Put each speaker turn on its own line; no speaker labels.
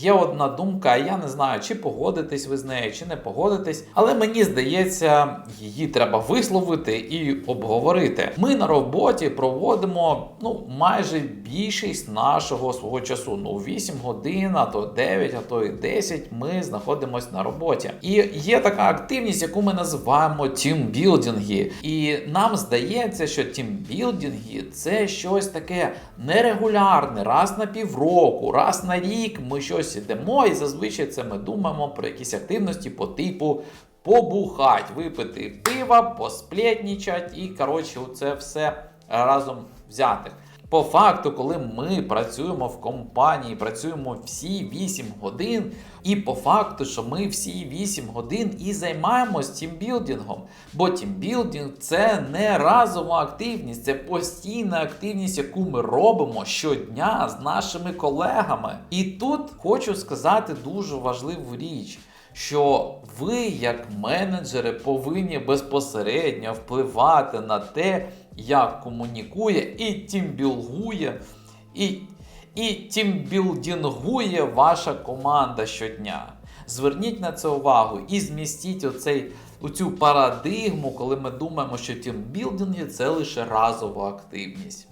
є одна думка, я не знаю, чи погодитесь ви з нею, чи не погодитесь, але мені здається, її треба висловити і обговорити. Ми на роботі проводимо ну майже більшість нашого свого часу. Ну 8 годин, а то 9, а то і 10 Ми знаходимося на роботі. І є така активність, яку ми називаємо тімбілдинги. І нам здається, що тімбілдинги це щось таке нерегулярне, раз на півроку, раз на рік ми щось ідемо, і зазвичай це ми думаємо про якісь активності по типу. Побухать, випити пива, посплетнічать і коротше, це все разом взятих. По факту, коли ми працюємо в компанії, працюємо всі 8 годин, і по факту, що ми всі 8 годин і займаємось тімбілдингом. Бо тімбілдинг це не разова активність, це постійна активність, яку ми робимо щодня з нашими колегами. І тут хочу сказати дуже важливу річ що ви, як менеджери, повинні безпосередньо впливати на те, як комунікує і тімбілгує, і, і тімбілдінгує ваша команда щодня. Зверніть на це увагу і змістіть оцей, оцю парадигму, коли ми думаємо, що тімбілдинги це лише разова активність.